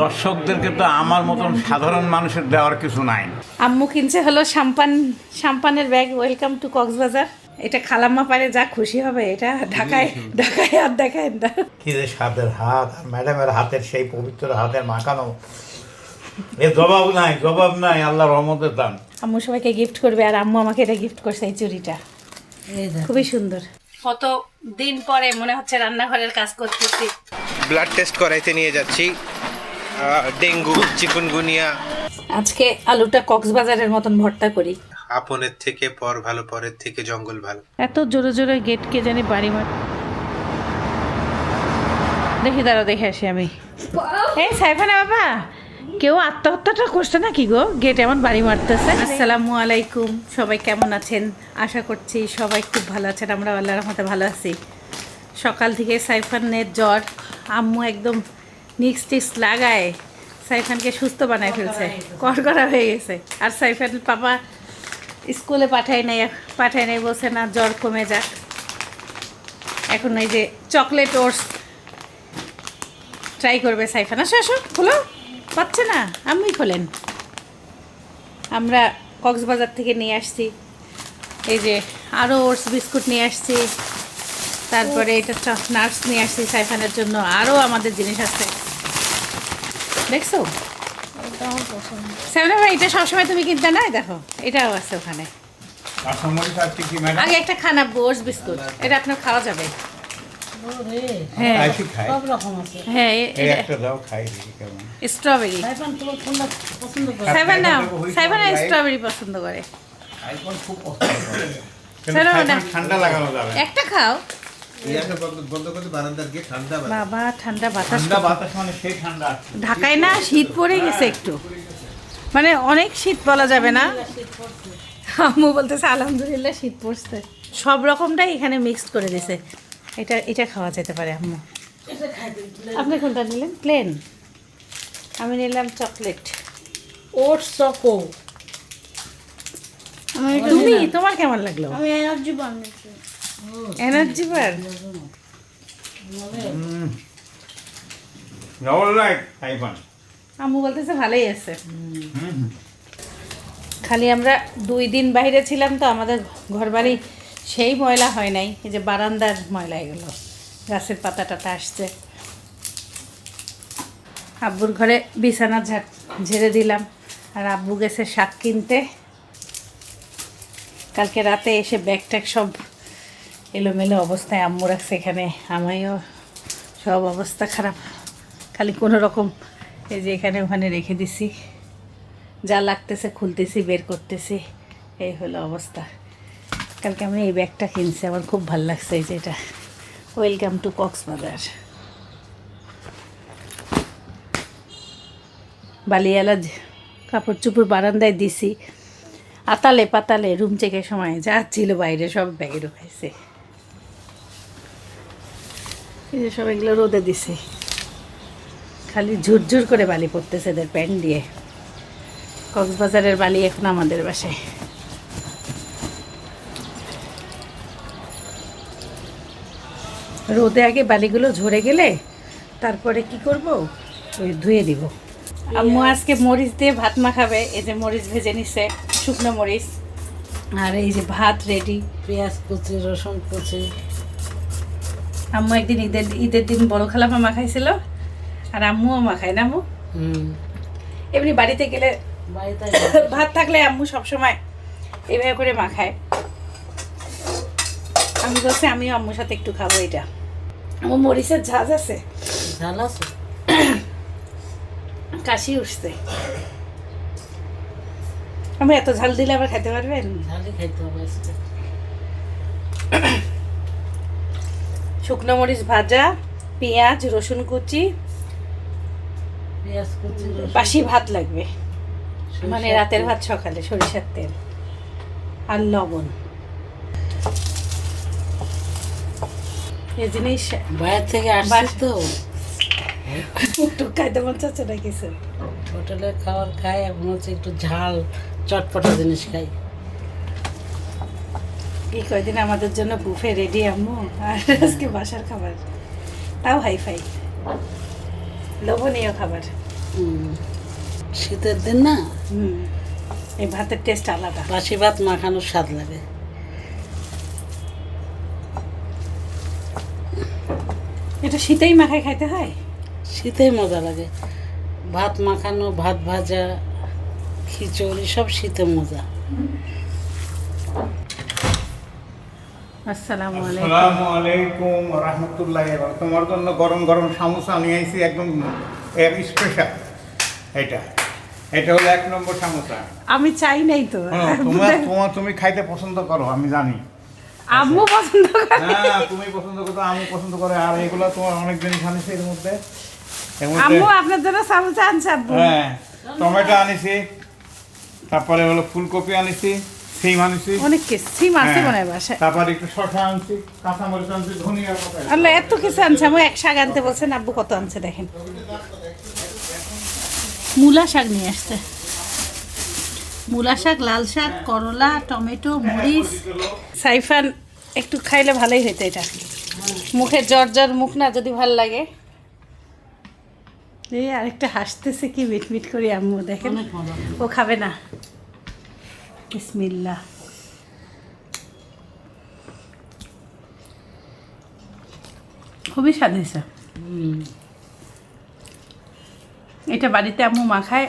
দর্শকদেরকে তো আমার মতন সাধারণ মানুষের দেওয়ার কিছু নাই। আম্মু কিনছে হলো সাম্পান সাম্পানের ব্যাগ ওয়েলকাম টু কক্সবাজার। এটা খালাম্মা পারে যা খুশি হবে এটা ঢাকায় ঢাকায় আর দেখায় না। কি যে সাদের হাত আর ম্যাডামের হাতের সেই পবিত্র হাতের মাখানো। এ জবাব নাই জবাব নাই আল্লাহ রহমতের দান। আম্মু সবাইকে গিফট করবে আর আম্মু আমাকে এটা গিফট করছে এই চুড়িটা। খুবই সুন্দর। কত দিন পরে মনে হচ্ছে রান্নাঘরের কাজ করতেছি। ব্লাড টেস্ট করাইতে নিয়ে যাচ্ছি। Dengue chikungunya. আজকে আলুটা কক্সবাজারের মতন ভর্তা করি। আপনের থেকে পর ভালো পরের থেকে জঙ্গল ভালো। এত জোরে জোরে গেট কে জানি বাড়ি মার দেখি দাঁড়া দেখে আসি আমি। এই সাইফানা বাবা কেউ আত্মহত্যাটা করছে না কি গো? গেট এমন বাড়ি মারতেছে। আসসালামু আলাইকুম সবাই কেমন আছেন? আশা করছি সবাই খুব ভালো আছেন আমরা আল্লাহর রহমতে ভালো আছি। সকাল থেকে সাইফানের জ্বর আম্মু একদম নিক্স টিক্স লাগায় সাইফানকে সুস্থ বানায় ফেলছে। কড়কড়া হয়ে গেছে। আর সাইফান পাপা স্কুলে পাঠায় নাই পাঠায় নাই বলছে না জ্বর কমে যাক। এখন এই যে চকলেট ওটস ট্রাই করবে সাইফান। আসো আসো খোলো। পাচ্ছে না আমি খোলেন। আমরা কক্সবাজার থেকে নিয়ে আসছি। এই যে আরও ওটস বিস্কুট নিয়ে আসছি। তারপরে এটা নার্স নিয়ে আসছি সাইফানের জন্য। আরও আমাদের জিনিস আছে। দেখছ? সেভেন ভাই এটা সবসময় তুমি কিনতে না দেখো এটাও আছে ওখানে। আগে একটা খানা বোর্স বিস্কুট এটা আপনার খাওয়া যাবে। হ্যাঁ। হ্যাঁ স্ট্রবেরি। স্ট্রবেরি পছন্দ করে। একটা খাও। বাবা ঠান্ডা বাতাস মানে সেই ঠান্ডা আছে। ঢাকায় না শীত পড়ে গেছে একটু। মানে অনেক শীত বলা যাবে না। আম্মু বলতেছে আলহামদুলিল্লাহ শীত পড়ছে। সব রকমটাই এখানে মিক্সড করে দিছে। এটা এটা খাওয়া যেতে পারে আম্মু। আপনি কোনটা নিলেন? প্লেন আমি নিলাম চকলেট ওটস চকো তুমি? তোমার কেমন লাগল? আমি এনার্জি বানিয়েছি এনার্জি বার। আম্মু বলতেছে ভালোই আছে। খালি আমরা দুই দিন বাইরে ছিলাম তো আমাদের ঘরবাড়ি সেই ময়লা হয় নাই এই যে বারান্দার ময়লা এগুলো গাছের পাতা টাতা আসছে। আব্বুর ঘরে বিছানা ঝাট ঝেড়ে দিলাম আর আব্বু গেছে শাক কিনতে। কালকে রাতে এসে ব্যাগ ট্যাগ সব এলোমেলো অবস্থায় আম্মু রাখছে এখানে আমিও সব অবস্থা খারাপ। খালি কোনো রকম এই যে এখানে ওখানে রেখে দিছি। যা লাগতেছে খুলতেছি, বের করতেছি। এই হলো অবস্থা। কালকে আমি এই ব্যাগটা কিনছি, আমার খুব ভালো লাগছে এই যে এটা। Welcome to Cox's Bazar. বালিয়ালা কাপড় চুপড় বারান্দায় দিছি। আতালে পাতালে, রুম চেকের সময় যা ছিল বাইরে সব ব্যাগে ঢুকাইছে। এই যে সব এগুলো রোদে দিছি। খালি ঝুরঝুর করে বালি পড়তেছে এদের প্যান্ট দিয়ে। কক্সবাজারের বালি এখন আমাদের বাসায়। রোদে আগে বালিগুলো ঝরে গেলে তারপরে কি করব? ওই ধুয়ে দিব। আম্মু আজকে মরিচ দিয়ে ভাত মাখাবে এই যে মরিচ ভেজে নিছে শুকনো মরিচ। আর এই যে ভাত রেডি পেঁয়াজ কুচি রসুন কুচি আম্মু একদিন ঈদের ঈদের দিন বড় খালামা মাখাইছিল আর আম্মুও মা খায় না আম্মু? হুম। এমনি বাড়িতে গেলে ভাত থাকলে আম্মু সবসময় এইভাবে করে মা খায় আমি বলছি আমিও আম্মুর সাথে একটু খাব এটা। আমার মরিচের ঝাঁজ আছে। ঝাল আছে? কাশি উঠছে। আমি এত ঝাল দিলে আবার খেতে পারবেন? ঝালই খাইতে হবে শুকনো মরিচ ভাজা পেঁয়াজ রসুন কুচি বাসি ভাত লাগবে। মানে রাতের ভাত সকালে সরিষার তেল। আর লবণ। এই জিনিস বাইরে থেকে আসছি বাস- তো। একটু খাইতে মন চাচ্ছে না কিছু হোটেলে খাবার খাই এখন হচ্ছে একটু ঝাল চটপটা জিনিস খাই। এই কয়দিন আমাদের জন্য বুফে রেডি আম্মু। আর আজকে বাসার খাবার। তাও হাই ফাই লোভনীয় খাবার। হুম। শীতের দিন না? হুম। এই ভাতের টেস্ট আলাদা। বাসি ভাত মাখানোর স্বাদ লাগে। এটা শীতেই মাখায় খাইতে হয়? শীতেই মজা লাগে। ভাত মাখানো ভাত ভাজা খিচুড়ি সব শীতে মজা। আসসালামু আলাইকুম। রহমতুল্লাহ তোমার জন্য গরম গরম সামোসা নিয়ে আইছি একদম স্পেশাল এটা। এটা হলো এক নম্বর সামোসা। আমি চাই নাই তো। তোমার তোমার তুমি খাইতে পছন্দ করো আমি জানি। আম্মু পছন্দ করে। তুমি পছন্দ করো আমি পছন্দ করে। আর এগুলো তোমার অনেক এর মধ্যে। এর মধ্যে আম্মু আপনার জন্য সামোসা আনছে আব্বু। হ্যাঁ টমেটো আনিছি। তারপরে হলো ফুলকপি আনিছি। সিম আনিছি। অনেক কিছু সিম আছে হ্যাঁ, মনে হয় বাসায়। তারপরে একটু শসা আনছি কাঁচামরিচ আনছি ধনিয়া পাতা আল্লাহ এত কিছু আনছে আমি এক শাক আনতে বলছেন আব্বু কত আনছে দেখেন। মূলা শাক নিয়ে আসছে। মূলা শাক লাল শাক করলা টমেটো মরিচ। সাইফান একটু খাইলে ভালোই হইতো এটা। মুখে জ্বর জ্বর মুখ না যদি ভালো লাগে। এই আরেকটা হাসতেছে কি মিট মিট করে আম্মু দেখেন। ও খাবে না। বিসমিল্লাহ। খুবই স্বাদ হয়েছে। এটা বাড়িতে আম্মু মাখায়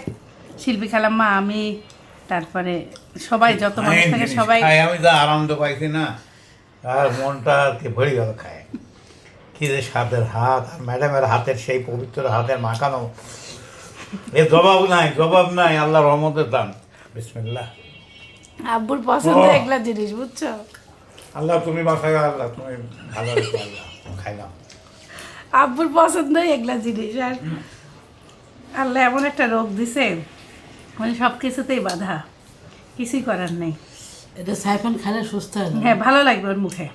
শিল্পী খালাম্মা আমি তারপরে সবাই যত মানুষ থাকে সবাই আমি যা আনন্দ পাইছি না আর মনটা আর কি ভরে গেল খায়। কি যে স্বাদের হাত আর ম্যাডামের হাতের সেই পবিত্র হাতের মাখানো। এ জবাব নাই জবাব নাই আল্লাহ রহমতের দান। বিসমিল্লাহ। আব্বুর পছন্দ ও। এগুলা জিনিস বুঝছ? আল্লাহ তুমি বাসায় আল্লাহ তুমি ভালো আল্লাহ খাইলাম আব্বুর পছন্দ এগুলা জিনিস আর আল্লাহ এমন একটা রোগ দিছে মানে সব কিছুতেই বাধা কিছুই করার নেই। এটা সাইফান খালে সুস্থ হয়ে হ্যাঁ ভালো লাগবে ওর মুখে।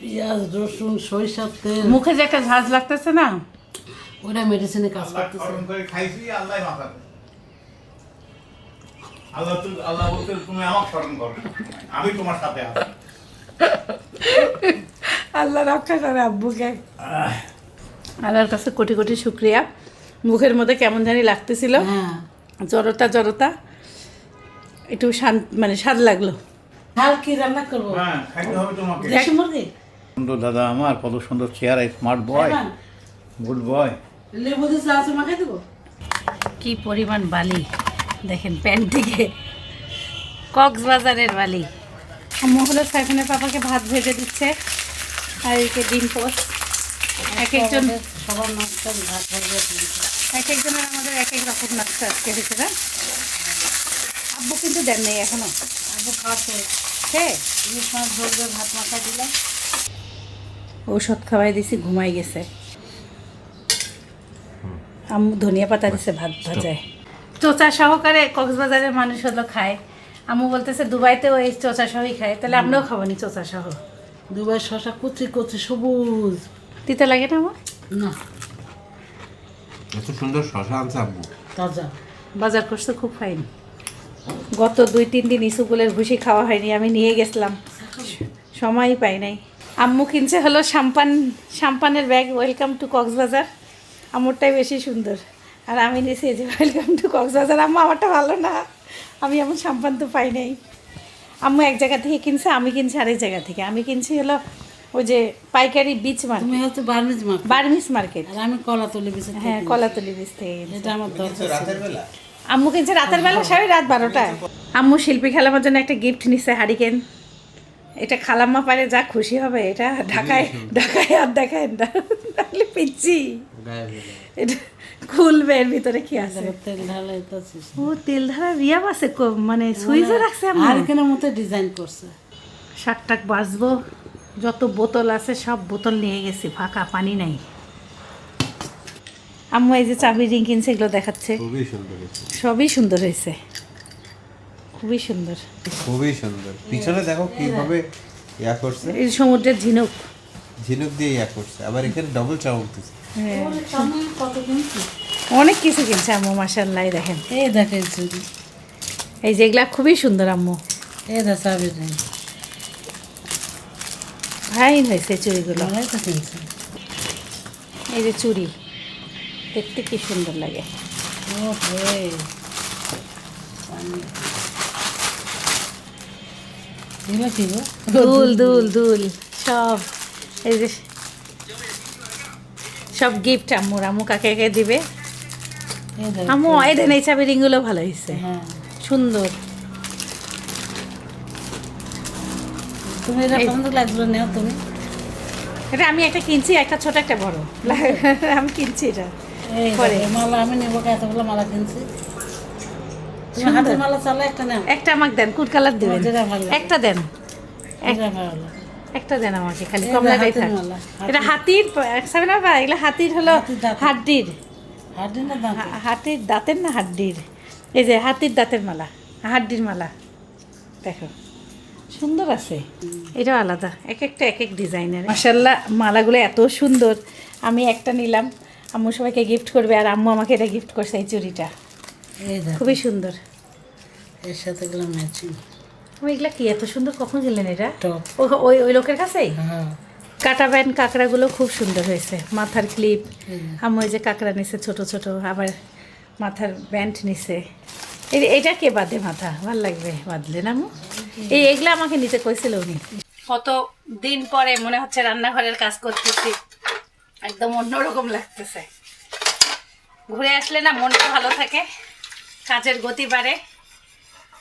পেঁয়াজ রসুন সরিষার তেল। মুখে যে একটা ঝাঁজ লাগতেছে না? ওটা মেডিসিনে কাজ করতেছে। খাইছি আল্লাহ আল্লাহ তুমি আল্লাহ বলতে তুমি আমাকে স্মরণ করো। আমি তোমার সাথে আছি। আল্লাহ রক্ষা করে আব্বুকে। আল্লাহর কাছে কোটি কোটি শুক্রিয়া। মুখের মধ্যে কেমন জানি লাগতেছিল। হ্যাঁ। জড়তা জড়তা। একটু শান্ত মানে স্বাদ লাগল। রান্না করব? হ্যাঁ সুন্দর দাদা আমার কত সুন্দর চেহারা স্মার্ট বয় গুড বয় লেবু দিয়ে চা মাখাই দেবো? কি পরিমাণ বালি। দেখেন প্যান্ট থেকে। কক্সবাজারের বালি। আম্মু হলো সাইফানের পাপাকে ভাত ভেজে দিচ্ছে আর একে ডিম পোস্ট। এক একজন সবার নাস্তা ভাত ভরবে এক একজনের আমাদের এক এক রকম নাস্তা আজকে হয়েছে না? আব্বু কিন্তু দেন নেই এখনও। আব্বু খাওয়াতে সে ইলিশ মাছ ভরবে ভাত মাখাই দিলাম। ঔষধ খাওয়াই দিছি ঘুমাই গেছে। আম্মু ধনিয়া পাতা দিছে ভাত ভাজায়। চোচা সহকারে কক্সবাজারের মানুষ হলো খায়। আম্মু বলতেছে দুবাইতে ওই চোচা সহই খায়। তাহলে আমরাও খাব নি চোচা সহ দুবার শশা কুচি কুচি সবুজ। দিতে লাগে না আমার না। এত সুন্দর শশা আনছে আব্বু তাজা। বাজার করছে খুব ফাইন। গত দুই তিন দিন ইসুকুলের ভুসি খাওয়া হয়নি আমি নিয়ে গেছিলাম। সময়ই পাই নাই। আম্মু কিনছে হলো সাম্পান সাম্পানের bag. Welcome to Cox's Bazar. আমরটাই বেশি সুন্দর। আর আমি নিয়েছি এই যে ওয়েলকাম টু কক্সবাজার। আম্মু আমারটা ভালো না। আমি এমন সাম্পান তো পাই নাই। আম্মু এক জায়গা থেকে কিনছে আমি কিনছি আরেক জায়গা থেকে। আমি কিনছি হলো ওই যে পাইকারি বিচ তুমি মার্কেট হচ্ছে বার্মিজ মার্কেট। আর আমি কলাতলি তুলে বেশি হ্যাঁ কলাতলি বিচ থেকে। এটা আমার দরকার আম্মু কিনছে রাতের বেলা সাড়ে রাত বারোটায়। আম্মু শিল্পী খালামার জন্য একটা গিফট নিচ্ছে হারিকেন। এটা খালাম্মা পারে যা খুশি হবে এটা ঢাকায় ঢাকায় আর দেখায় না। তাহলে পিচ্ছি। এটা খুলবে এর ভিতরে কি আছে? তেল ঢালাই তো ও তেল ধারা রিয়াব আছে মানে রাখছে আম্মু আর মতো ডিজাইন করছে। শাক টাক বাঁচবো যত বোতল আছে সব বোতল নিয়ে গেছি ফাঁকা পানি নাই। আম্মু এই যে চাবি রিং কিনছে এগুলো দেখাচ্ছে। খুবই সুন্দর সবই সুন্দর হয়েছে। খুবই সুন্দর। খুবই সুন্দর। পিছনে দেখো কীভাবে ইয়া করছে। এই সমুদ্রের ঝিনুক। ঝিনুক দিয়ে ইয়া করছে। আবার এখানে ডবল কত কিনছি অনেক কিছু কিনছে আম্মু মাসাল্লাহ দেখেন। এই দেখে চুরি এই যেগুলা খুবই সুন্দর আম্মু। এই দেখ চাবি ফাইন হয়েছে চুড়িগুলো। এই যে চুড়ি দেখতে কি সুন্দর লাগে। এগুলো দুল। দুল দুল সব। এই যে সব গিফট আম্মুর। আম্মু কাকে কাকে দিবে? আম্মু এই দেন এই চাবি রিংগুলো ভালো হয়েছে। হ্যাঁ। সুন্দর। তুমি এটা পছন্দ লাগল নেও তুমি। এটা আমি একটা কিনছি একটা ছোট একটা বড়। আমি কিনছি এটা। পরে। মালা আমি নেব এতগুলো মালা কিনছি। তুমি হাতের মালা চালা একটা নেও। একটা আমাকে দেন কোন কালার দেবেন। একটা দেন। এক- এটা ভালো লাগে। একটা দেন আমাকে খালি কমলাটাই থাক। এটা হাতির সাবে না ভাই এগুলো হাতির হলো হাড্ডির। হাতির দাঁতের না হাড্ডির? এই যে হাতির দাঁতের মালা হাড্ডির মালা। দেখো সুন্দর আছে। এটাও আলাদা এক একটা এক এক ডিজাইনের। মাসাল্লাহ মালাগুলো এত সুন্দর। আমি একটা নিলাম আম্মু সবাইকে গিফট করবে আর আম্মু আমাকে এটা গিফট করছে এই চুড়িটা। খুবই সুন্দর। এর সাথে ম্যাচিং এগুলা কি? এত সুন্দর কখন গেলেন এটা? ওই ওই লোকের কাছেই? হ্যাঁ। কাটা ব্যান্ড কাঁকড়াগুলো খুব সুন্দর হয়েছে। মাথার ক্লিপ যে। ওই যে কাঁকড়া নিছে ছোট ছোট আবার মাথার ব্যান্ড নিছে। এটা কে বাঁধে মাথা? ভালো লাগবে বাঁধলে না এই এগুলো আমাকে নিতে কইছিল উনি। কত দিন পরে মনে হচ্ছে রান্নাঘরের কাজ করতেছি। একদম অন্যরকম লাগতেছে। ঘুরে আসলে না মনটা ভালো থাকে কাজের গতি বাড়ে।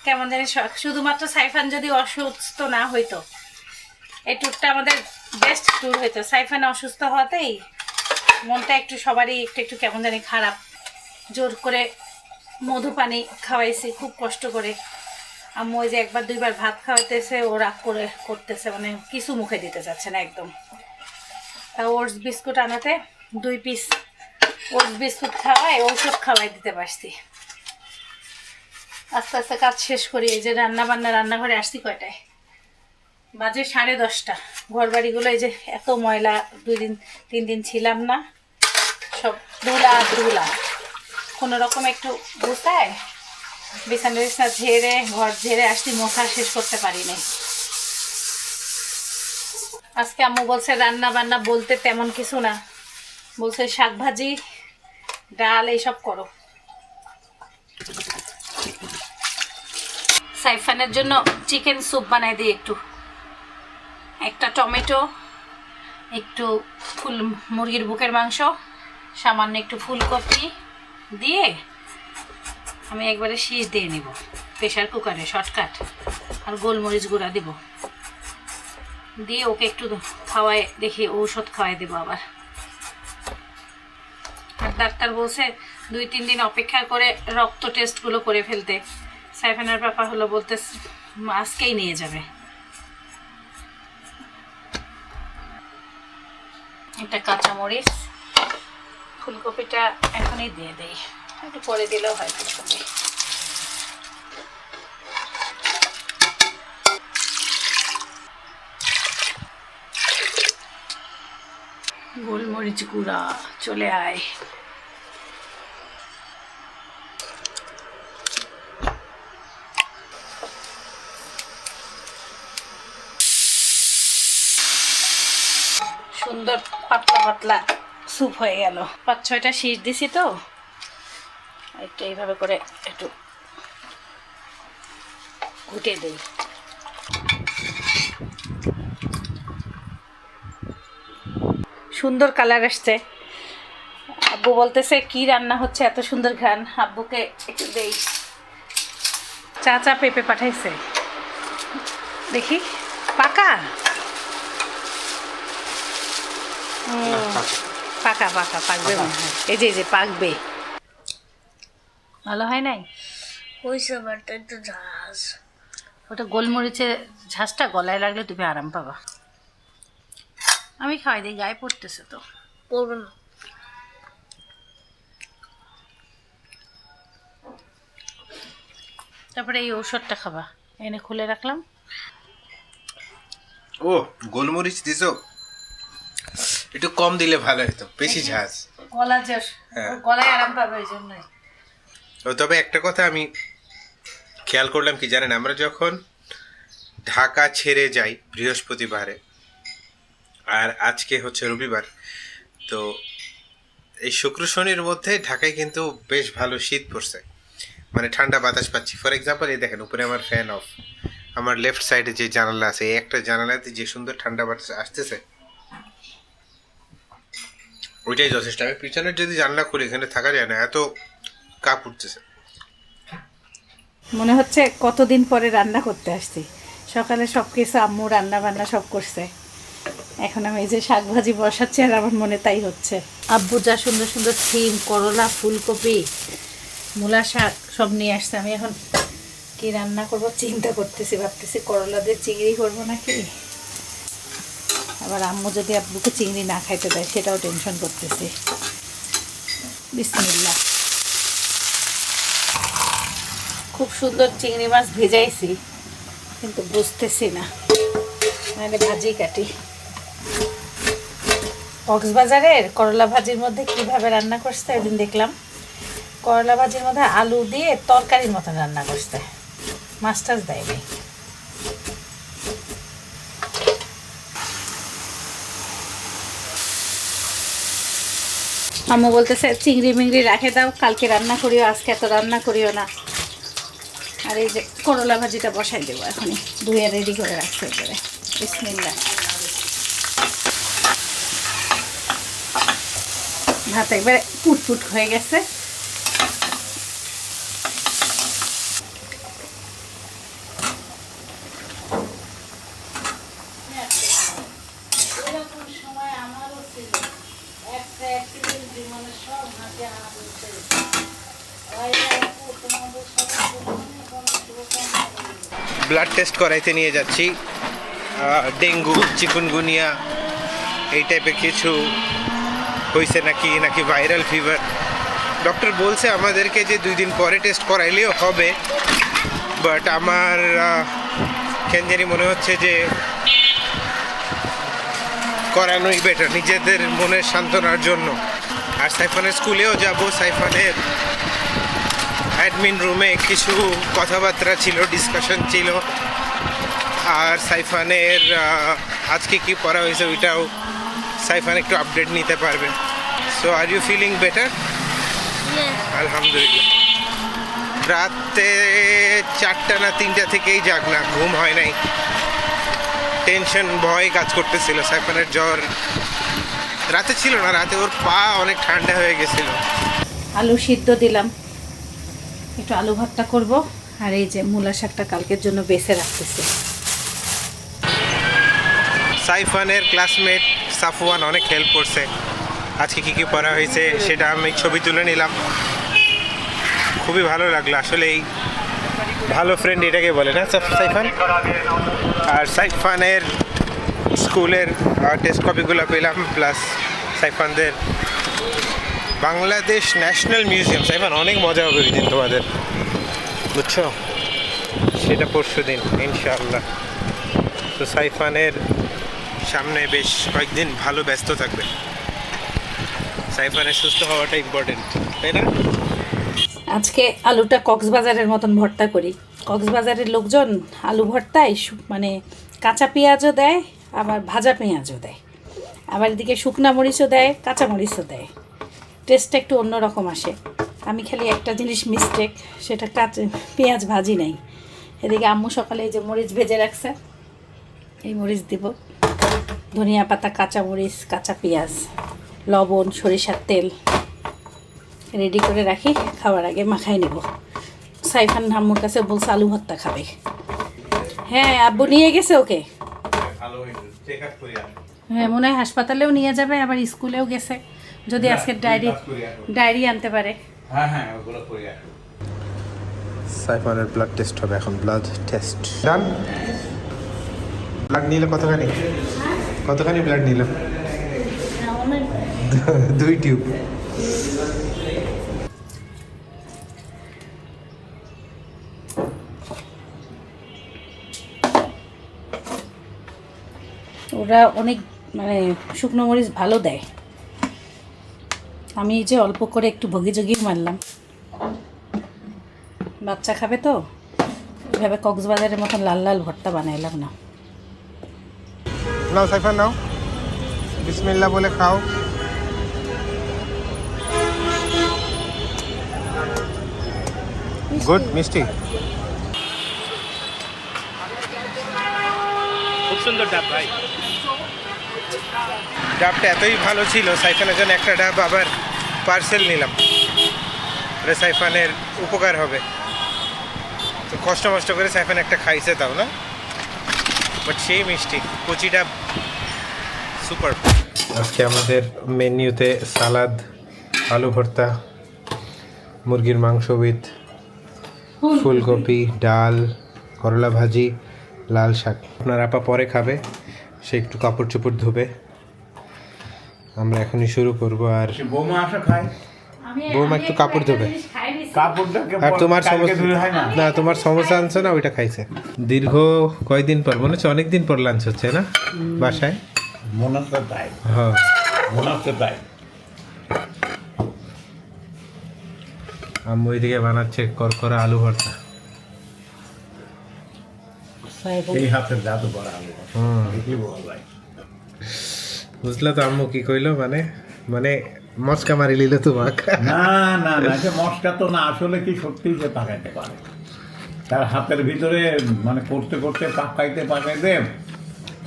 কেমন জানি শুধুমাত্র সাইফান যদি অসুস্থ না হইতো। এই ট্যুরটা আমাদের বেস্ট ট্যুর হইতো। সাইফান অসুস্থ হওয়াতেই মনটা একটু সবারই একটু একটু কেমন জানি খারাপ। জোর করে মধু পানি খাওয়াইছি, খুব কষ্ট করে। আম্মু ওই যে একবার দুইবার ভাত খাওয়াইতেছে, ও রাগ করে করতেছে মানে কিছু মুখে দিতে চাচ্ছে না একদম। তা ওটস বিস্কুট আনাতে দুই পিস ওটস বিস্কুট খাওয়াই ওষুধ খাওয়াই দিতে পারছি। আস্তে আস্তে কাজ শেষ করি, এই যে রান্না বান্না রান্নাঘরে আসছি কয়টায়? বাজে সাড়ে দশটা। ঘর বাড়িগুলো এই যে এত ময়লা, দুই দিন, তিন দিন ছিলাম না। সব ধুলা ধুলা। কোনো রকম একটু গুছায়, বিছানা বিছানা ঝেড়ে, ঘর ঝেড়ে আসছি, মশা শেষ করতে পারি নাই। আজকে আম্মু বলছে রান্না বান্না বলতে তেমন কিছু না। বলছে শাক ভাজি ডাল, এইসব করো। সাইফানের জন্য চিকেন স্যুপ বানাই দিই একটু। একটা টমেটো, একটু ফুল মুরগির বুকের মাংস, সামান্য একটু ফুলকপি দিয়ে আমি একবারে শীষ দিয়ে নিব প্রেশার কুকারে শর্টকাট, আর গোলমরিচ গুঁড়া দিব। দিয়ে ওকে একটু খাওয়াই দেখি ঔষধ খাওয়াই দেবো আবার। আর ডাক্তার বলছে, দুই তিন দিন অপেক্ষা করে রক্ত টেস্টগুলো করে ফেলতে। সাইফানের ব্যাপার হলো বলতে আজকেই নিয়ে যাবে। একটা কাঁচামরিচ, ফুলকপিটা এখনই দিয়ে দেই। একটু পরে দিলেও হয় নেই। গোলমরিচ গুঁড়া, চলে আয়। সুন্দর পাতলা পাতলা স্যুপ হয়ে গেল। পাঁচ ছয়টা শীষ দিছি তো। একটু এইভাবে করে একটু ঘুটে দিই। সুন্দর কালার আসছে। আব্বু বলতেছে, কি রান্না হচ্ছে এত সুন্দর ঘ্রাণ? আব্বুকে একটু দেই। চা চা পেঁপে পাঠাইছে। দেখি। পাকা? পাকা পাকা পাকবে মনে হয়। এই যে এই যে পাকবে। ভালো হয় নাই? ওই সাবারটা একটু ঝাঁজ। ওটা গোলমরিচের ঝাঁসটা গলায় লাগলে তুমি আরাম পাবা। আমি খাওয়াই দিই গায়ে পড়তেছে তো। পড়বে না। তারপরে এই ঔষধটা খাবা। এনে খুলে রাখলাম। ও গোলমরিচ দিছো? একটু কম দিলে ভালো হতো বেশি ঝাঁজ। গলা হ্যাঁ। গলায় আরাম পাবে ওই জন্যই। ও তবে একটা কথা আমি খেয়াল করলাম কি জানেন আমরা যখন ঢাকা ছেড়ে যাই বৃহস্পতিবারে আর আজকে হচ্ছে রবিবার তো এই শুক্র শনির মধ্যে ঢাকায় কিন্তু বেশ ভালো শীত পড়ছে। মানে ঠান্ডা বাতাস পাচ্ছি। ফর এক্সাম্পল এই দেখেন উপরে আমার ফ্যান অফ আমার লেফট সাইডে যে জানালা আছে এই একটা জানালাতে যে সুন্দর ঠান্ডা বাতাস আসতেছে ওইটাই যথেষ্ট। আমি পিছনের যদি জানলা খুলি এখানে থাকা যায় না এত কাপ উঠতেছে। মনে হচ্ছে কতদিন পরে রান্না করতে আসছি। সকালে সব কিছু আম্মু রান্না বান্না সব করছে। এখন আমি এই যে শাক ভাজি বসাচ্ছি আর আমার মনে তাই হচ্ছে। আব্বু যা সুন্দর সুন্দর সিম করলা ফুলকপি মূলা শাক সব নিয়ে আসছে। আমি এখন কি রান্না করব চিন্তা করতেছি ভাবতেছি করলা দিয়ে চিংড়ি করব নাকি? আবার আম্মু যদি আব্বুকে চিংড়ি না খাইতে দেয়, সেটাও টেনশন করতেছি। বিসমিল্লা খুব সুন্দর চিংড়ি মাছ ভেজাইছি, কিন্তু বুঝতেছি না। নাহলে ভাজি কাটি। কক্সবাজারের করলা ভাজির মধ্যে কীভাবে রান্না করছে ওইদিন দেখলাম। করলা ভাজির মধ্যে আলু দিয়ে তরকারির মতন রান্না করছে। মাছ টাছ দেয়নি। আম্মু বলতেছে, চিংড়ি মিংড়ি রাখে দাও, কালকে রান্না করিও, আজকে এত রান্না করিও না। আর এই যে করলা ভাজিটা বসাই দেবো এখনই ধুয়ে রেডি করে রাখতে পারে বিসমিল্লা ভাত একবারে পুটপুট হয়ে গেছে। ব্লাড টেস্ট করাইতে নিয়ে যাচ্ছি। ডেঙ্গু, চিকুনগুনিয়া, এই টাইপের কিছু হয়েছে নাকি নাকি ভাইরাল ফিভার ডক্টর বলছে আমাদেরকে যে দুই দিন পরে টেস্ট করাইলেও হবে বাট আমার কেন জানি মনে হচ্ছে যে করানোই বেটার নিজেদের মনের সান্ত্বনার জন্য। আর সাইফানের স্কুলেও যাব, সাইফানের অ্যাডমিন রুমে কিছু কথাবার্তা ছিল ডিসকাশন ছিল। আর সাইফানের আজকে কি পড়া হয়েছে ওইটাও সাইফান একটু আপডেট নিতে পারবে। So are you feeling better আলহামদুলিল্লাহ। রাতে চারটা না তিনটা থেকেই জাগলাম ঘুম হয় নাই। টেনশন ভয় কাজ করতেছিল সাইফানের জ্বর। রাতে ছিল না রাতে ওর পা অনেক ঠান্ডা হয়ে গেছিল। আলু সিদ্ধ দিলাম। একটু আলু ভাতটা করব। আর এই যে মূলা শাকটা কালকের জন্য বেছে রাখতেছি। সাইফানের ক্লাসমেট সাফওয়ান অনেক হেল্প করছে। আজকে কী কী পড়া হয়েছে সেটা আমি ছবি তুলে নিলাম। খুবই ভালো লাগল, আসলে এই ভালো ফ্রেন্ড এটাকে বলে, না সাইফান? আর সাইফানের স্কুলের টেস্ট কপিগুলো পেলাম প্লাস সাইফানদের বাংলাদেশ ন্যাশনাল মিউজিয়াম। সাইফান, অনেক মজা হবে ওই দিন তোমাদের। বুঝছ? সেটা পরশু দিন, ইনশাআল্লাহ। তো সাইফানের সামনে বেশ কয়েকদিন ভালো ব্যস্ত থাকবে। সাইফানের সুস্থ হওয়াটা ইম্পর্টেন্ট তাই না? আজকে আলুটা কক্সবাজারের মতন ভর্তা করি। কক্সবাজারের লোকজন আলু ভর্তায় মানে কাঁচা পেঁয়াজও দেয়, আবার ভাজা পেঁয়াজও দেয়। আবার এদিকে শুকনা মরিচও দেয়, কাঁচা মরিচও দেয়। টেস্টটা একটু অন্যরকম আসে। আমি খালি একটা জিনিস মিস্টেক সেটা কাঁচ পেঁয়াজ ভাজি নাই। এদিকে আম্মু সকালে এই যে মরিচ ভেজে রাখছে এই মরিচ দিব। ধনিয়া পাতা কাঁচা মরিচ কাঁচা পেঁয়াজ লবণ সরিষার তেল রেডি করে রাখি খাওয়ার আগে মাখাই নেব। সাইফান আম্মুর কাছে বলছে আলু ভর্তা খাবে। হ্যাঁ আব্বু নিয়ে গেছে ওকে। হ্যাঁ মনে হয় হাসপাতালেও নিয়ে যাবে আবার স্কুলেও গেছে। যদি আজকে ডায়েরি ডায়েরি আনতে পারে। হ্যাঁ হ্যাঁ ওগুলো করি আসো সাইফানের ব্লাড টেস্ট হবে এখন ব্লাড টেস্ট ডান ব্লাড নিলে কতখানি? কতখানি ব্লাড নিল? দুই টিউব ওরা অনেক মানে শুকনো মরিচ ভালো দেয়। আমি এই যে অল্প করে একটু ভগিজগিও মারলাম। বাচ্চা খাবে তো? এভাবে কক্সবাজারের মতন লাল লাল ভর্তা বানাইলাম না। নাও সাইফার নাও। বিসমিল্লা বলে খাও। গুড মিষ্টি। খুব সুন্দর ডাব ভাই। ডাবটা এতই ভালো ছিল সাইফানের জন্য একটা ডাব আবার পার্সেল নিলাম। এটা সাইফানের উপকার হবে। তো কষ্ট মষ্ট করে সাইফান একটা খাইছে তাও না? বাট সেই মিষ্টি কচি ডাব সুপার আজকে আমাদের মেনিউতে সালাদ, আলু ভর্তা, মুরগির মাংস উইথ ফুলকপি, ডাল, করলা ভাজি, লাল শাক। আপনার আপা পরে খাবে, সে একটু কাপড় চোপড় ধুবে। আমরা এখনই শুরু করব আর বৌমা আসা খায় বৌমা একটু কাপড় ধোবে আর তোমার সমস্যা না? না তোমার সমস্যা আনছো না ওইটা খাইছে। দীর্ঘ কয়দিন পর? মনে হচ্ছে অনেক দিন পর লাঞ্চ হচ্ছে না? বাসায়? মনে হচ্ছে তাই। হ্যাঁ। মনে হচ্ছে তাই। আম্মু এদিকে বানাচ্ছে করকরা আলু ভর্তা। এই হাতের জাদু করা আলু হুম। কি বল ভাই। বুঝলা তো আম্মু কি কইলো? মানে মানে মস্কা মারি লিল তোমাক। না না না সে মশকা তো না আসলে কি সত্যি যে পাকাইতে পারে। তার হাতের ভিতরে মানে করতে করতে পাকাইতে পাকাইতে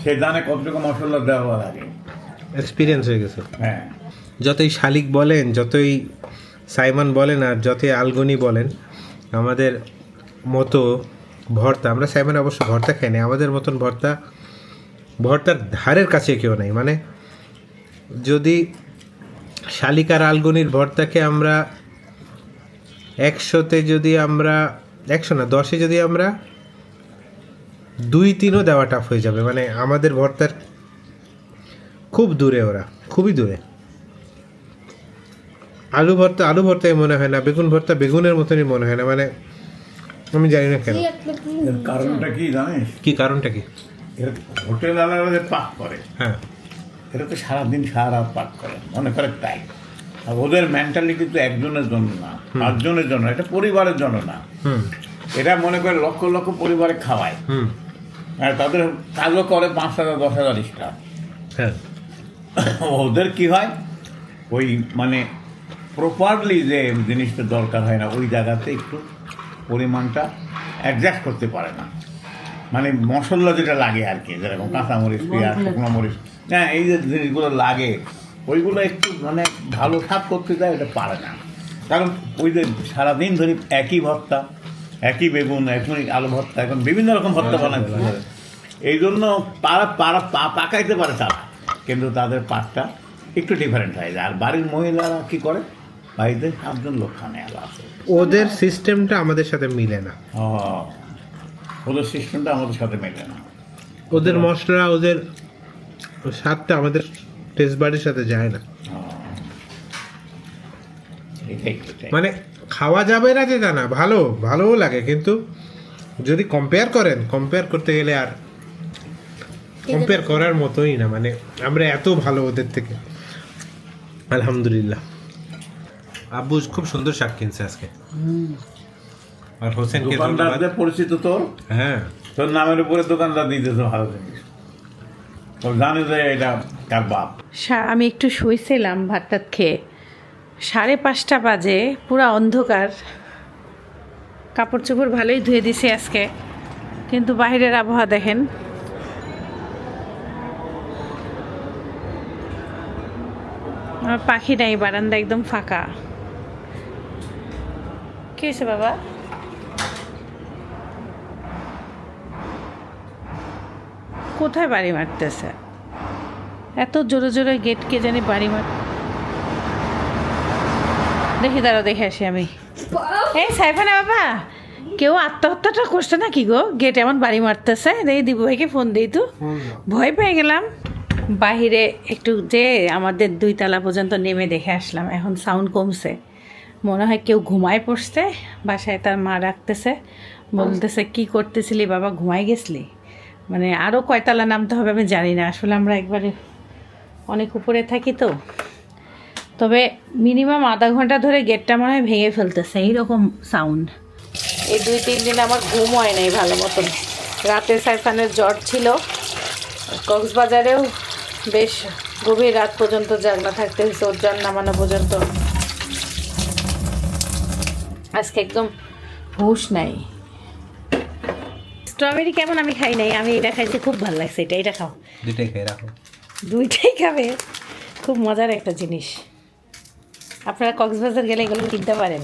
সে জানে কতটুকু মশলা দেওয়া লাগে। এক্সপিরিয়েন্স হয়ে গেছে। হ্যাঁ। যতই শালিক বলেন যতই সাইমন বলেন আর যতই আলগনি বলেন আমাদের মতো ভর্তা আমরা সাইমন অবশ্য ভর্তা খাই না আমাদের মতন ভর্তা ভর্তার ধারের কাছে কেউ নাই। মানে যদি শালিকার আলগুনির ভর্তাকে আমরা একশোতে যদি আমরা একশো না দশে যদি আমরা দুই তিনও দেওয়া টাফ হয়ে যাবে। মানে আমাদের ভর্তার খুব দূরে ওরা খুবই দূরে। আলু ভর্তা আলু ভর্তাই মনে হয় না বেগুন ভর্তা বেগুনের মতনই মনে হয় না। মানে আমি জানি না কেন। কারণটা কি জানিস? কি কারণটা কি? হোটেল আলাদা পাক করে। হ্যাঁ। এরা তো সারাদিন সারা রাত পাক করে মনে করে তাই। আর ওদের মেন্টালিটি তো একজনের জন্য না পাঁচজনের জন্য এটা পরিবারের জন্য না। এটা মনে করে লক্ষ লক্ষ পরিবারে খাওয়ায়। হুম। আর তাদের কাজও করে পাঁচ হাজার দশ হাজার স্টার হ্যাঁ। ওদের কি হয়? ওই মানে প্রপারলি যে জিনিসটা দরকার হয় না ওই জায়গাতে একটু পরিমাণটা অ্যাডজাস্ট করতে পারে না। মানে মশলা যেটা লাগে আর কি যেরকম কাঁচামরিচ পেঁয়াজ শুকনো মরিচ। হ্যাঁ এই যে জিনিসগুলো লাগে ওইগুলো একটু মানে ভালো স্বাদ করতে যায় এটা পারে না। কারণ ওই যে সারাদিন ধরে একই ভর্তা একই বেগুন একই আলু ভর্তা এখন বিভিন্ন রকম ভর্তা বানায়। এই জন্য পাড়া পাড়া পা- পাকাইতে পারে তারা কিন্তু তাদের পাকটা একটু ডিফারেন্ট হয়ে যায়। আর বাড়ির মহিলারা কি করে? বাড়িতে সাতজন লোক খানে আলো আছে ওদের সিস্টেমটা আমাদের সাথে মিলে না। ও, ওদের সিস্টেমটা আমাদের সাথে মেলে না। ওদের মশলা ওদের স্বাদটা আমাদের টেস্ট বাড়ির সাথে যায় না। মানে খাওয়া যাবে না যে না ভালো ভালোও লাগে কিন্তু যদি কম্পেয়ার করেন কম্পেয়ার করতে গেলে আর কম্পেয়ার করার মতোই না মানে আমরা এত ভালো ওদের থেকে। আলহামদুলিল্লাহ। আব্বু খুব সুন্দর শাক কিনছে আজকে। আর হোসেনকে। পরিচিত তোর হ্যাঁ। তোর নামের উপরে দোকানদার দিতেছে ভালো জিনিস। আমি একটু শুয়েছিলাম ভাত টাত খেয়ে। সাড়ে পাঁচটা বাজে, পুরা অন্ধকার। কাপড় চোপড় ভালোই ধুয়ে দিছি আজকে, কিন্তু বাইরের আবহাওয়া দেখেন। আমার পাখি নাই, বারান্দা একদম ফাঁকা। কি হয়েছে বাবা? কোথায় বাড়ি মারতেছে? এত জোরে জোরে গেট কে জানি বাড়ি মার দেখি দাঁড়াও দেখে আসি আমি। এই সাইফানা বাবা কেউ আত্মহত্যাটা করছে না কি গো গেট এমন বাড়ি মারতেছে দেখি দিবু ভাইকে ফোন দিই তো। ভয় পেয়ে গেলাম। বাহিরে একটু যে আমাদের দুই তলা পর্যন্ত নেমে দেখে আসলাম এখন সাউন্ড কমছে। মনে হয় কেউ ঘুমায় পড়ছে বাসায় তার মা রাখতেছে বলতেছে কি করতেছিলি বাবা ঘুমাই গেছলি? মানে আরও কয়তলা নামতে হবে আমি জানি না। আসলে আমরা একবারে অনেক উপরে থাকি তো। তবে মিনিমাম আধা ঘণ্টা ধরে গেটটা মনে হয় ভেঙে ফেলতেছে, এইরকম সাউন্ড এই দুই, তিন দিন আমার ঘুম হয় নাই ভালো মতন। রাতে সাইফানের জ্বর ছিল। কক্সবাজারেও বেশ গভীর রাত পর্যন্ত জাগনা থাকতে হয়েছে, ওর জ্বর নামানো পর্যন্ত। আজকে একদম হুশ নাই। স্ট্রবেরি কেমন আমি খাই নাই আমি এটা খাইছি খুব ভালো লাগছে এটা এটা খাও। দুইটাই খেয়ে রাখো। দুইটাই খাবে? খুব মজার একটা জিনিস। আপনারা কক্সবাজার গেলে এগুলো কিনতে পারেন।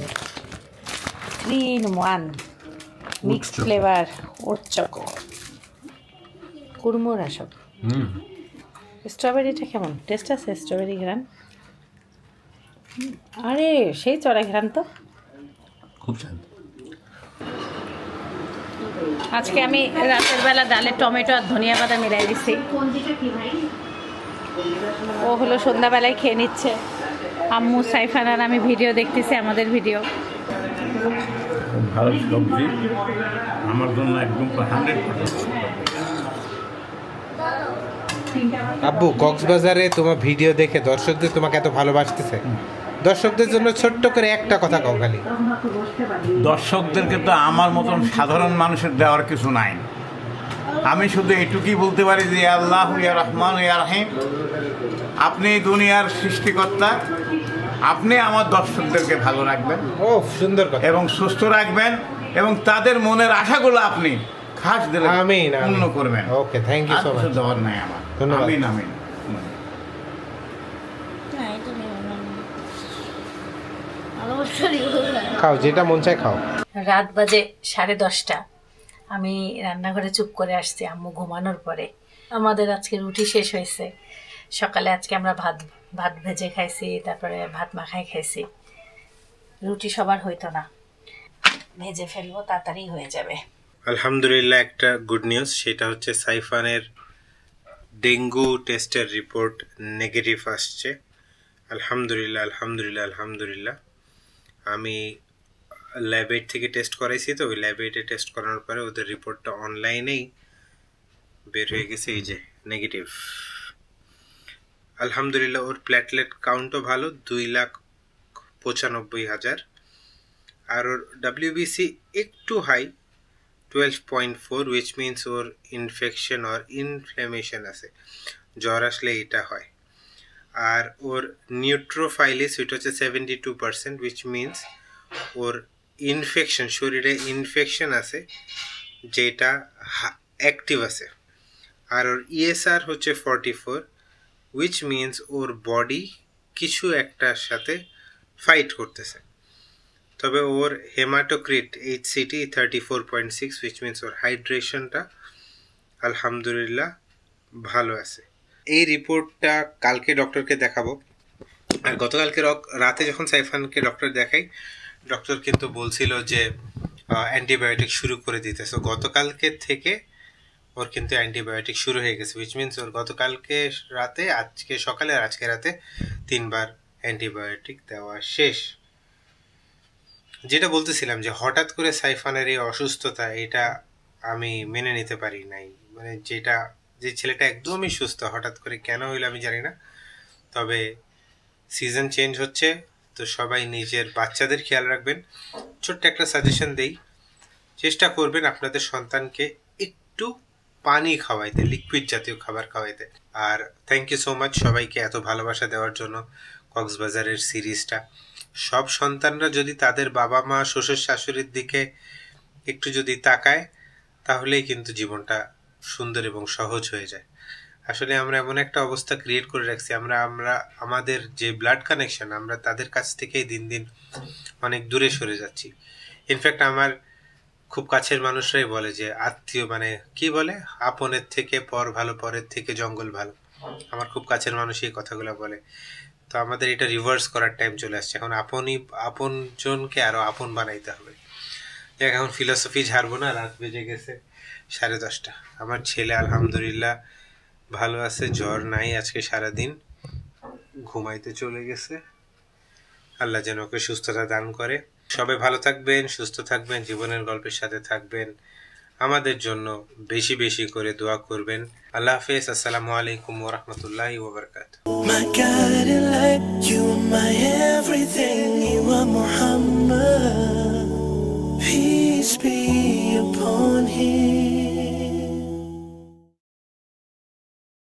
Three in one mixed flavour oat choco. কুড়মোড়া সব। হুম। স্ট্রবেরিটা কেমন? টেস্ট আছে স্ট্রবেরি ঘ্রান আরে সেই চড়া ঘ্রান তো। খুব শান্ত। আজকে আমি রাতের বেলা ডালে টমেটো আর ধনিয়া পাতা মিলাই দিচ্ছি ও হলো সন্ধ্যাবেলায় খেয়ে নিচ্ছে। আম্মু সাইফান আর আমি ভিডিও দেখতেছি আমাদের ভিডিও। ভালো সবজি। আমার জন্য একদম হান্ড্রেড আব্বু কক্সবাজারে তোমার ভিডিও দেখে দর্শকদের তোমাকে এত ভালোবাসতেছে। দর্শকদের জন্য ছোট্ট করে একটা কথা কও খালি। দর্শকদেরকে তো আমার মতন সাধারণ মানুষের দেওয়ার কিছু নাই। আমি শুধু এটুকুই বলতে পারি যে আল্লাহ ইয়া রহমান ইয়া রাহিম আপনি দুনিয়ার সৃষ্টিকর্তা আপনি আমার দর্শকদেরকে ভালো রাখবেন ও সুন্দর কথা। এবং সুস্থ রাখবেন এবং তাদের মনের আশাগুলো আপনি খাস দিলে। পূর্ণ করবেন। ওকে থ্যাংক ইউ সো নাই আমার। ধন্যবাদ। আমিন আমিন না এটা নেব না অবশ্যই খাও যেটা মন চায় খাও। রাত বাজে সাড়ে দশটা। আমি রান্নাঘরে চুপ করে আসছি আম্মু ঘুমানোর পরে। আমাদের আজকে রুটি শেষ হয়েছে। সকালে আজকে আমরা ভাত ভাত ভেজে খাইছি তারপরে ভাত মাখাই খাইছি। রুটি সবার হইতো না। ভেজে ফেলব তাড়াতাড়ি হয়ে যাবে। আলহামদুলিল্লাহ একটা গুড নিউজ সেটা হচ্ছে সাইফানের ডেঙ্গু টেস্টের রিপোর্ট নেগেটিভ আসছে। আলহামদুলিল্লাহ আলহামদুলিল্লাহ আলহামদুলিল্লাহ। আমি ল্যাবেট থেকে টেস্ট করাইছি তো, ওই ল্যাবেটে টেস্ট করানোর পরে ওদের রিপোর্টটা অনলাইনেই বের হয়ে গেছে, এই যে নেগেটিভ আলহামদুলিল্লাহ, ওর প্ল্যাটলেট কাউন্টও ভালো, দুই লাখ পঁচানব্বই হাজার। আর ওর ডাব্লিউবিসি একটু high twelve point four which means or infection or inflammation আছে। জ্বর আসলে এটা হয়। আর ওর নিউট্রোফাইলিস ওইটা হচ্ছে seventy two percent which means or infection শরীরে ইনফেকশন আছে, যেটা অ্যাক্টিভ আছে। আর ওর ইএসআর হচ্ছে ফর্টি ফোর উইচ মিনস ওর বডি কিছু একটার সাথে ফাইট করতেছে। তবে ওর haematocrit H CT thirty four point six which means ওর হাইড্রেশনটা আলহামদুলিল্লাহ ভালো আছে। এই রিপোর্টটা কালকে ডক্টরকে দেখাবো। আর গতকালকে রাতে যখন সাইফানকে ডক্টর দেখাই, ডক্টর কিন্তু বলছিল যে অ্যান্টিবায়োটিক শুরু করে দিতে। সো গতকালকে থেকে ওর কিন্তু অ্যান্টিবায়োটিক শুরু হয়ে গেছে উইচ মিনস ওর গতকালকে রাতে, আজকে সকালে আর আজকে রাতে তিনবার অ্যান্টিবায়োটিক দেওয়া শেষ। যেটা বলতেছিলাম যে, হঠাৎ করে সাইফানের এই অসুস্থতা, এটা আমি মেনে নিতে পারি নাই। মানে যেটা যে ছেলেটা একদমই সুস্থ, হঠাৎ করে কেন হইল আমি জানি না। তবে সিজন চেঞ্জ হচ্ছে, তো সবাই নিজের বাচ্চাদের খেয়াল রাখবেন। ছোট্ট একটা সাজেশন দেই, চেষ্টা করবেন আপনাদের সন্তানকে একটু পানি খাওয়াইতে লিকুইড জাতীয় খাবার খাওয়াইতে। আর থ্যাংক ইউ সো মাচ সবাইকে এত ভালোবাসা দেওয়ার জন্য কক্সবাজারের সিরিজটা। সব সন্তানরা যদি তাদের বাবা মা, শ্বশুর শাশুড়ির দিকে একটু যদি তাকায়, তাহলেই কিন্তু জীবনটা সুন্দর এবং সহজ হয়ে যায়। আসলে আমরা এমন একটা অবস্থা ক্রিয়েট করে রাখছি, আমরা আমরা, আমাদের যে ব্লাড কানেকশন আমরা তাদের কাছ থেকেই দিন দিন অনেক দূরে সরে যাচ্ছি। ইনফ্যাক্ট আমার খুব কাছের মানুষরাই বলে যে, আত্মীয় মানে কি বলে? আপনের থেকে পর ভালো, পরের থেকে জঙ্গল ভালো। আমার খুব কাছের মানুষ এই কথাগুলো বলে। তো আমাদের এটা রিভার্স করার টাইম চলে আসছে। এখন আপনই আপন জনকে আরও আপন বানাইতে হবে। দেখ, এখন ফিলোসফি ঝাড়বো না, রাত বেজে গেছে। সাড়ে দশটা। আমার ছেলে আলহামদুলিল্লাহ ভালো আছে, জ্বর নাই আজকে সারা দিন ঘুমাইতে চলে গেছে। আল্লাহ যেন ওকে সুস্থতা দান করে। সবাই ভালো থাকবেন, সুস্থ থাকবেন, জীবনের গল্পের সাথে থাকবেন। আমাদের জন্য বেশি বেশি করে দোয়া করবেন। আল্লাহ হাফেজ, আসসালামু আলাইকুম ওরহমতুল্লাহি ওবরকাত. Peace be upon him.